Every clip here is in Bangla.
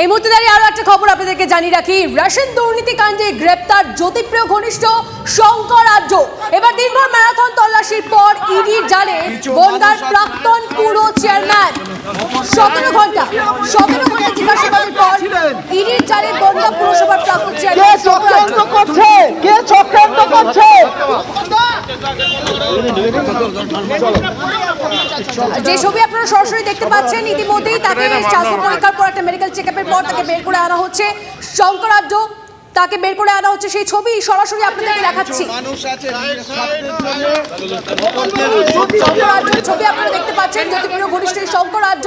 এই মুহূর্তে দাঁড়িয়ে আরও একটা খবর আপনাদেরকে জানিয়ে রাখি। রেশন দুর্নীতি কাণ্ডে গ্রেপ্তার জ্যোতিপ্রিয় ঘনিষ্ঠ শঙ্কর আর্য। এবার দিনভর ম্যারাথন তল্লাশির পর ইডির জালে বনগার প্রাক্তন পুরো চেয়ারম্যান। সতেরো ঘণ্টা সতেরো ঘণ্টা জিজ্ঞাসাবাদের পর ইডির জালে বনগা পুরসভার প্রাক্তন চেয়ারম্যান আর্য। চক্রান্ত করছে? কে চক্রান্ত করছে? যে ছবি আপনারা সরাসরি দেখতে পাচ্ছেন ইতিমধ্যেই তাকে স্বাস্থ্য পরীক্ষার পর একটা মেডিকেল চেক আপের পর তাকে বের করে আনা হচ্ছে। শঙ্করাজ্য তাকে বের করে আনা হচ্ছে সেই ছবি। সরাসরি আপনাদেরকে দেখাচ্ছি। শঙ্করাজ্যের ছবি আপনারা দেখতে পাচ্ছেন জ্যোতিপ্রিয় ঘনিষ্ঠ এই শঙ্করাজ্য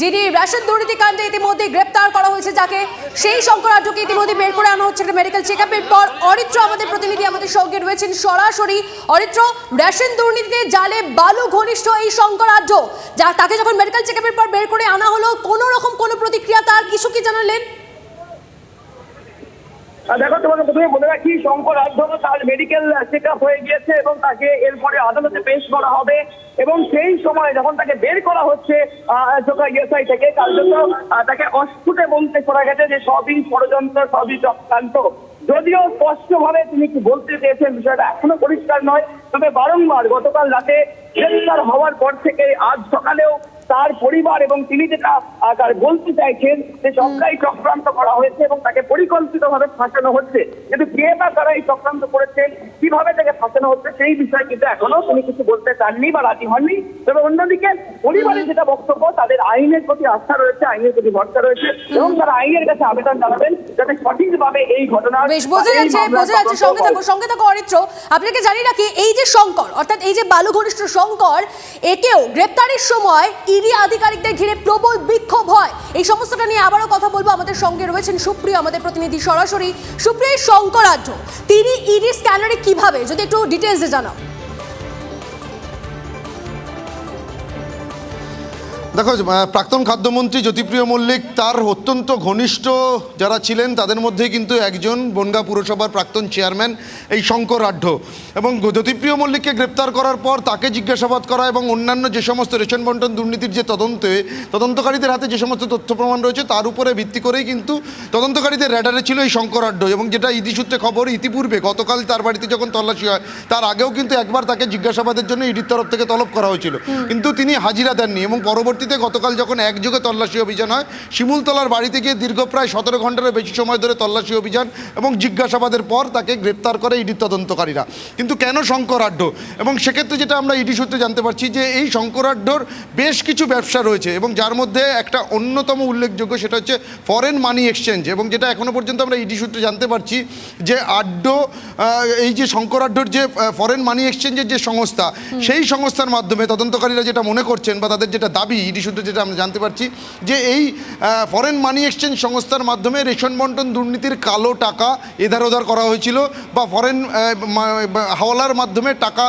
যিনি রেশন দুর্নীতি কাণ্ডে ইতিমধ্যে গ্রেপ্তার করা হয়েছে যাকে সেই শঙ্করাজ্যকে ইতিমধ্যে বের করে আনা হচ্ছে একটা মেডিকেল চেক আপের পর। অরিত্র আমাদের প্রতিনিধি আমাদের সঙ্গে রয়েছেন সরাসরি। অরিত্র রেশন দুর্নীতিতে জালে বালু ঘনিষ্ঠ এই শঙ্করাজ্য যা তাকে যখন মেডিকেল চেক আপের পর বের করে আনা হলো কোনো রকম কোনো প্রতিক্রিয়া তার কিছু কি জানালেন? দেখো, তোমাকে প্রথমে বলে রাখি, শঙ্কর রাজধর তার মেডিকেল চেক হয়ে গিয়েছে এবং তাকে এরপরে আদালতে পেশ করা হবে। এবং সেই সময় যখন তাকে বের করা হচ্ছে থেকে তাকে অস্ফুটে বলতে করা গেছে যে সবই ষড়যন্ত্র, সবই চক্রান্ত। যদিও স্পষ্টভাবে তিনি কি বলতে চেয়েছেন বিষয়টা এখনও পরিষ্কার নয়, তবে বারংবার গতকাল রাতে গ্রেফতার হওয়ার পর থেকে আজ সকালেও তার পরিবার এবং তিনি যেটা তার বলতে চাইছেন যে সবটাই চক্রান্ত করা হয়েছে এবং তাকে পরিকল্পিতভাবে ফাঁসানো হচ্ছে। কিন্তু কে বা তারা এই চক্রান্ত করেছেন কীভাবে তাকে ফাঁসানো হচ্ছে সেই বিষয়ে কিন্তু এখনও তিনি কিছু বলতে চাননি বা রাজি হননি। তবে অন্যদিকে পরিবারের যেটা বক্তব্য তাদের আইনের প্রতি আস্থা রয়েছে আইনের প্রতি ভরসা রয়েছে এবং তারা আইনের কাছে আবেদন জানাবেন যাতে সঠিকভাবে এই ঘটনার বেশ বোঝা যাচ্ছে বোঝা যাচ্ছে। সঙ্গে থাকো সঙ্গে থাকো অরিত্র। আপনাকে জানি রাখি এই যে শঙ্কর অর্থাৎ এই যে বালু ঘনিষ্ঠ শঙ্কর একেও গ্রেপ্তারের সময় ইডি আধিকারিকদের ঘিরে প্রবল বিক্ষোভ হয়। এই সমস্তটা নিয়ে আবারও কথা বলব। আমাদের সঙ্গে রয়েছেন সুপ্রিয় আমাদের প্রতিনিধি সরাসরি সুপ্রিয় শঙ্করাঢ্য তিনি ইডি স্ক্যানারে কীভাবে যদি একটু ডিটেলসে জানাও। দেখো প্রাক্তন খাদ্যমন্ত্রী জ্যোতিপ্রিয় মল্লিক তার অত্যন্ত ঘনিষ্ঠ যারা ছিলেন তাদের মধ্যে কিন্তু একজন বনগা পুরসভার প্রাক্তন চেয়ারম্যান এই শঙ্কর আঢ্য এবং জ্যোতিপ্রিয় মল্লিককে গ্রেপ্তার করার পর তাকে জিজ্ঞাসাবাদ করা এবং অন্যান্য যে সমস্ত রেশন বন্টন দুর্নীতির যে তদন্তে তদন্তকারীদের হাতে যে সমস্ত তথ্য প্রমাণ রয়েছে তার উপরে ভিত্তি করেই কিন্তু তদন্তকারীদের র্যাডারে ছিল এই শঙ্কর আঢ্য এবং যেটা ইতিসূত্রে খবর ইতিপূর্বে গতকাল তার বাড়িতে যখন তল্লাশি হয় তার আগেও কিন্তু একবার তাকে জিজ্ঞাসাবাদের জন্য ইডির তরফ থেকে তলব করা হয়েছিল। কিন্তু তিনি হাজিরা দেননি এবং পরবর্তীতে গতকাল যখন একযোগে তল্লাশি অভিযান হয় শিমুলতলার বাড়িতে গিয়ে দীর্ঘ প্রায় সতেরো ঘন্টারও বেশি সময় ধরে তল্লাশি অভিযান এবং জিজ্ঞাসাবাদের পর তাকে গ্রেপ্তার করে ইডির তদন্তকারীরা। কিন্তু কেন শঙ্করাঢ্য এবং সেক্ষেত্রে যেটা আমরা ইডি সূত্রে জানতে পারছি যে এই শঙ্করাঢ্যর বেশ কিছু ব্যবসা রয়েছে এবং যার মধ্যে একটা অন্যতম উল্লেখযোগ্য সেটা হচ্ছে ফরেন মানি এক্সচেঞ্জ এবং যেটা এখনও পর্যন্ত আমরা ইডি সূত্রে জানতে পারছি যে আড্ড এই যে শঙ্করাঢ্যর যে ফরেন মানি এক্সচেঞ্জের যে সংস্থা সেই সংস্থার মাধ্যমে তদন্তকারীরা যেটা মনে করছেন বা তাদের যেটা দাবি ইডি সূত্রে যেটা আমরা জানতে পারছি যে এই ফরেন মানি এক্সচেঞ্জ সংস্থার মাধ্যমে রেশন বন্টন দুর্নীতির কালো টাকা এধার ওধার করা হয়েছিল বা ফরেন হাওলার মাধ্যমে টাকা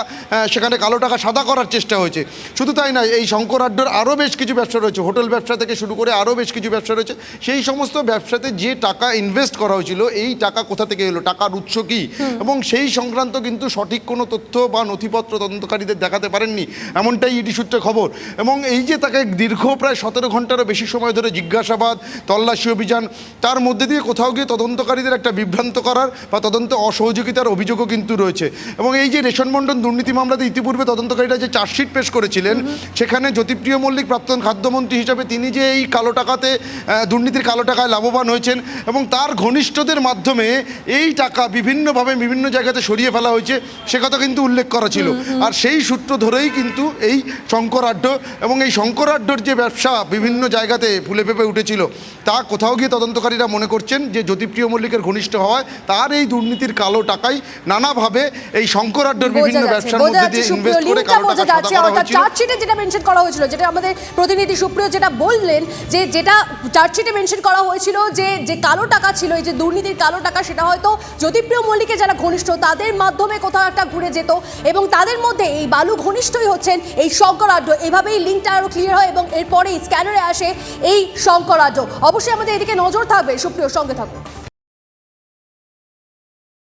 সেখানে কালো টাকা সাদা করার চেষ্টা হয়েছে। শুধু তাই নয় এই শঙ্কর আড্ডর আরও বেশ কিছু ব্যবসা রয়েছে হোটেল ব্যবসা থেকে শুরু করে আরও বেশ কিছু ব্যবসা রয়েছে। সেই সমস্ত ব্যবসাতে যে টাকা ইনভেস্ট করা হয়েছিল এই টাকা কোথা থেকে এলো টাকার উৎস কী? এবং সেই সংক্রান্ত কিন্তু সঠিক কোনো তথ্য বা নথিপত্র তদন্তকারীদের দেখাতে পারেননি এমনটাই ইডি সূত্রে খবর। এবং এই যে তাকে দীর্ঘ প্রায় সতেরো ঘন্টারও বেশি সময় ধরে জিজ্ঞাসাবাদ তল্লাশি অভিযান তার মধ্যে দিয়ে কোথাও গিয়ে তদন্তকারীদের একটা বিভ্রান্ত করার বা তদন্ত অসহযোগিতার অভিযোগও কিন্তু রয়েছে। এবং এই যে রেশন মণ্ডল দুর্নীতি মামলাতে ইতিপূর্বে তদন্তকারীরা যে চার্জশিট পেশ করেছিলেন সেখানে জ্যোতিপ্রিয় মল্লিক প্রাক্তন খাদ্যমন্ত্রী হিসাবে তিনি যে এই কালো টাকাতে দুর্নীতির কালো টাকায় লাভবান হয়েছেন এবং তার ঘনিষ্ঠদের মাধ্যমে এই টাকা বিভিন্নভাবে বিভিন্ন জায়গাতে সরিয়ে ফেলা হয়েছে সে কথা কিন্তু উল্লেখ করা ছিল। আর সেই সূত্র ধরেই কিন্তু এই শঙ্করাঢ্য এবং এই শঙ্করাঢ্যর যে ব্যবসা বিভিন্ন জায়গাতে ফুলে ফেপে উঠেছিল তা কোথাও গিয়ে তদন্তকারীরা মনে করছেন যে জ্যোতিপ্রিয় মল্লিকের ঘনিষ্ঠ হওয়ায় তার এই দুর্নীতির কালো টাকাই নানাভাবে এই শঙ্কর বোঝা বিভিন্ন ব্যবসার মধ্যে দিয়ে ইনভেস্ট করে কালো টাকা চার্জশিটে যেটা মেনশন করা হয়েছিল যেটা আমাদের প্রতিনিধি সুপ্রিয় যেটা বললেন যে যেটা চার্জশিটে মেনশন করা হয়েছিল যে যে কালো টাকা ছিল এই যে দুর্নীতির কালো টাকা সেটা হয়তো জ্যোতিপ্রিয় মল্লিকের যারা ঘনিষ্ঠ তাদের মাধ্যমে কোথাও একটা ঘুরে যেত এবং তাদের মধ্যে এই বালু ঘনিষ্ঠই হচ্ছেন এই শঙ্করাঢ্য এভাবেই লিঙ্কটা আরও ক্লিয়ার হয় এবং এরপরেই স্ক্যানারে আসে এই শঙ্করাজ অবশ্যই আমাদের এদিকে নজর থাকবে। সুপ্রিয় সঙ্গে থাকুন।